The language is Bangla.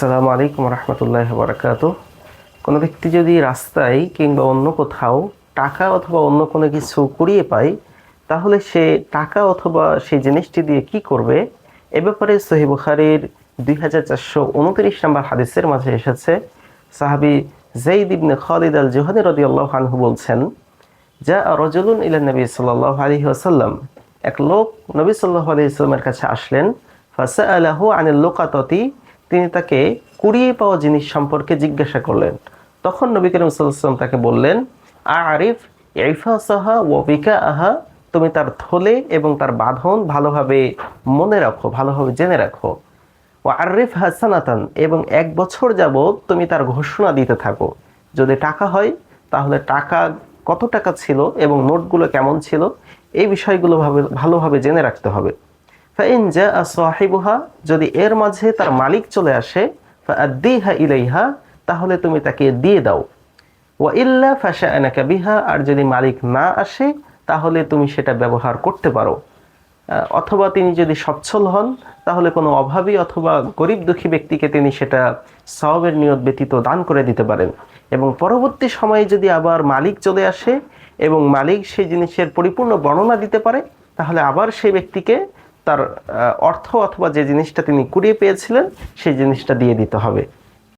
আসসালামু আলাইকুম রহমতুল্লাহ বারাকাতু কোনো ব্যক্তি যদি রাস্তায় কিংবা অন্য কোথাও টাকা অথবা অন্য কোনো কিছু কুড়িয়ে পায়, তাহলে সে টাকা অথবা সেই জিনিসটি দিয়ে কি করবে? এ ব্যাপারে সহি বুখারির দুই হাজার চারশো উনত্রিশ নম্বর হাদিসের মাঝে এসেছে। সাহাবি Zaid ibn Khalid al Juhani রদি আল্লাহ আনহু বলছেন যা রজলুন ইলা নবী সাল্লাহ আলী আসাল্লাম এক লোক নবী সাল্লাহ আলি ইসলামের কাছে আসলেন ফাসা আলাহু আনিল তিনি তাকে কুড়িয়ে পাওয়া জিনিস সম্পর্কে জিজ্ঞাসা করলেন। তখন নবী করিম সাল্লাম তাকে বললেন আরিফ ইফা সাহা ও বিকা আহা তুমি তার থলে এবং তার বাঁধন ভালোভাবে মনে রাখো, ভালোভাবে জেনে রাখো। ও আরিফ হাসানাতান এবং এক বছর যাবৎ তুমি তার ঘোষণা দিতে থাকো। যদি টাকা হয়, তাহলে টাকা কত টাকা ছিল এবং নোটগুলো কেমন ছিল, এই বিষয়গুলো ভাবে, ভালোভাবে জেনে রাখতে হবে। সাহিবুহা যদি এর মাঝে তার মালিক চলে আসে ইলাইহা তাহলে তুমি তাকে দিয়ে দাও। ওয়া ইল্লা ফাশা আনাকা বিহা আর যদি মালিক না আসে, তাহলে তুমি সেটা ব্যবহার করতে পারো। অথবা তিনি যদি সচ্ছল হন, তাহলে কোনো অভাবী অথবা গরিব দুঃখী ব্যক্তিকে তিনি সেটা সওয়াবের নিয়ত ব্যতীত দান করে দিতে পারেন। এবং পরবর্তী সময়ে যদি আবার মালিক চলে আসে এবং মালিক সেই জিনিসের পরিপূর্ণ বর্ণনা দিতে পারে, তাহলে আবার সেই ব্যক্তিকে তার অর্থ অথবা যে জিনিসটা তিনি কুড়িয়ে পেয়েছিলেন সেই জিনিসটা দিয়ে দিতে হবে।